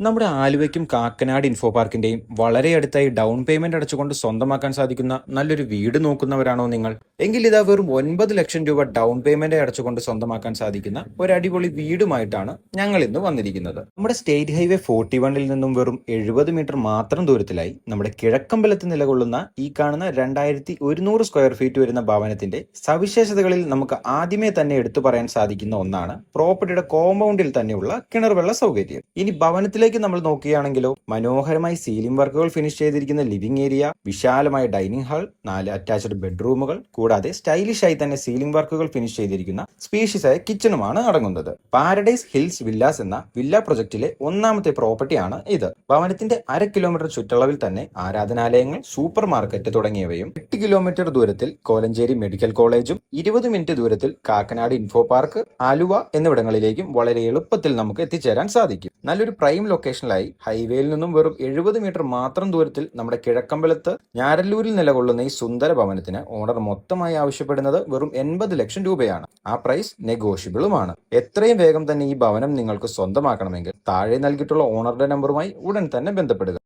നമ്മുടെ ആലുവയ്ക്കും കാക്കനാട് ഇൻഫോ പാർക്കിന്റെയും വളരെ അടുത്തായി ഡൗൺ പേയ്മെന്റ് അടച്ചുകൊണ്ട് സ്വന്തമാക്കാൻ സാധിക്കുന്ന നല്ലൊരു വീട് നോക്കുന്നവരാണോ നിങ്ങൾ? എങ്കിൽ ഇതാ വെറും ഒൻപത് ലക്ഷം രൂപ ഡൗൺ പേയ്മെന്റ് അടച്ചുകൊണ്ട് സ്വന്തമാക്കാൻ സാധിക്കുന്ന ഒരു അടിപൊളി വീടുമായിട്ടാണ് ഞങ്ങൾ ഇന്ന് വന്നിരിക്കുന്നത്. നമ്മുടെ സ്റ്റേറ്റ് ഹൈവേ ഫോർട്ടി വണ്ണിൽ നിന്നും വെറും എഴുപത് മീറ്റർ മാത്രം ദൂരത്തിലായി നമ്മുടെ കിഴക്കമ്പലത്ത് നിലകൊള്ളുന്ന ഈ കാണുന്ന രണ്ടായിരത്തി ഒരുന്നൂറ് സ്ക്വയർ ഫീറ്റ് വരുന്ന ഭവനത്തിന്റെ സവിശേഷതകളിൽ നമുക്ക് ആദ്യമേ തന്നെ എടുത്തു പറയാൻ സാധിക്കുന്ന ഒന്നാണ് പ്രോപ്പർട്ടിയുടെ കോമ്പൗണ്ടിൽ തന്നെയുള്ള കിണർ വെള്ള സൗകര്യം. ഇനി ഭവനത്തിലേക്ക് നമ്മൾ നോക്കുകയാണെങ്കിലോ മനോഹരമായി സീലിംഗ് വർക്കുകൾ ഫിനിഷ് ചെയ്തിരിക്കുന്ന ലിവിംഗ് ഏരിയ വിശാലമായ ഡൈനിങ് ഹാൾ നാല് അറ്റാച്ച്ഡ് ബെഡ്റൂമുകൾ കൂടാതെ സ്റ്റൈലിഷ് ആയി തന്നെ സീലിംഗ് വർക്കുകൾ ഫിനിഷ് ചെയ്തിരിക്കുന്ന സ്പീഷ്യസ് ആയ കിച്ചണുമാണ് അടങ്ങുന്നത്. പാരഡൈസ് ഹിൽസ് വില്ലാസ് എന്ന വില്ല പ്രൊജക്ടിലെ ഒന്നാമത്തെ പ്രോപ്പർട്ടിയാണ് ഇത്. ഭവനത്തിന്റെ അര കിലോമീറ്റർ ചുറ്റളവിൽ തന്നെ ആരാധനാലയങ്ങൾ സൂപ്പർ മാർക്കറ്റ് തുടങ്ങിയവയും എട്ട് കിലോമീറ്റർ ദൂരത്തിൽ കോലഞ്ചേരി മെഡിക്കൽ കോളേജും ഇരുപത് മിനിറ്റ് ദൂരത്തിൽ കാക്കനാട് ഇൻഫോ പാർക്ക് ആലുവ എന്നിവിടങ്ങളിലേക്കും വളരെ എളുപ്പത്തിൽ നമുക്ക് എത്തിച്ചേരാൻ സാധിക്കും. നല്ലൊരു പ്രൈം ലൊക്കേഷനിലായി ഹൈവേയിൽ നിന്നും വെറും എഴുപത് മീറ്റർ മാത്രം ദൂരത്തിൽ നമ്മുടെ കിഴക്കമ്പലത്ത് ഞാരല്ലൂരിൽ നിലകൊള്ളുന്ന ഈ സുന്ദര ഭവനത്തിന് ഓണർ മൊത്തമായി ആവശ്യപ്പെടുന്നത് വെറും എൺപത് ലക്ഷം രൂപയാണ്. ആ പ്രൈസ് നെഗോഷ്യബിളുമാണ് എത്രയും വേഗം തന്നെ ഈ ഭവനം നിങ്ങൾക്ക് സ്വന്തമാക്കണമെങ്കിൽ താഴെ നൽകിയിട്ടുള്ള ഓണറുടെ നമ്പറുമായി ഉടൻ തന്നെ ബന്ധപ്പെടുക.